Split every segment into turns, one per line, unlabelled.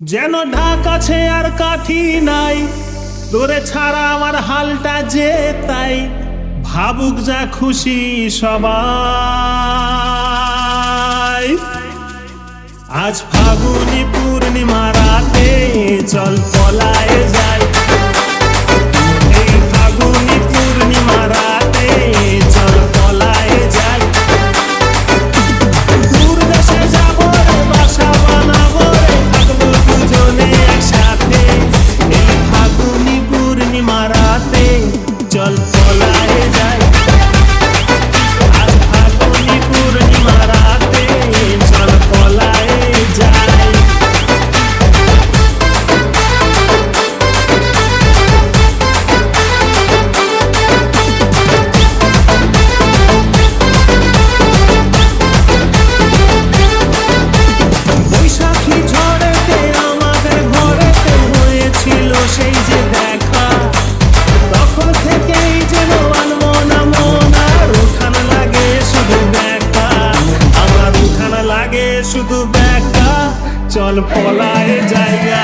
যেন ঢাকাছে আর কাঠি নাই, তোরে ছাড়া আমার হালটা যে তাই, ভাবুক যা খুশি সবাই। আজ ফাগুনি, পূর্ণিমা রাতে চল পলায় জায়গা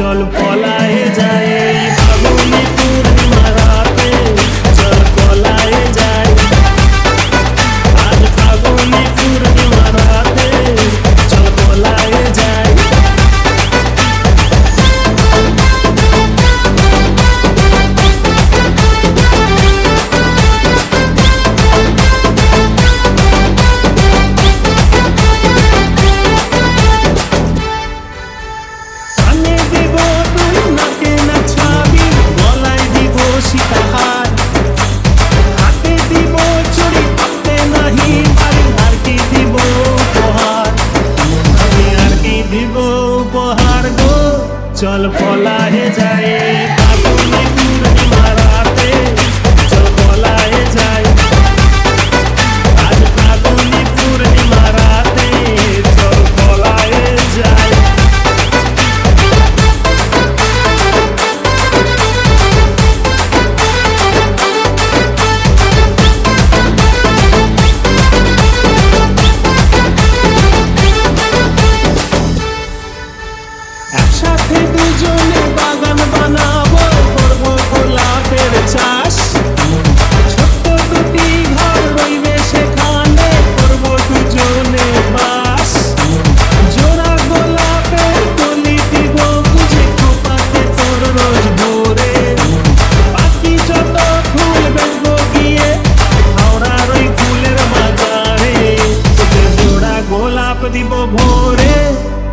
চল পলায়ে যায় চল পলায়ে যায়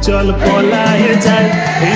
চল পলায় যায় এই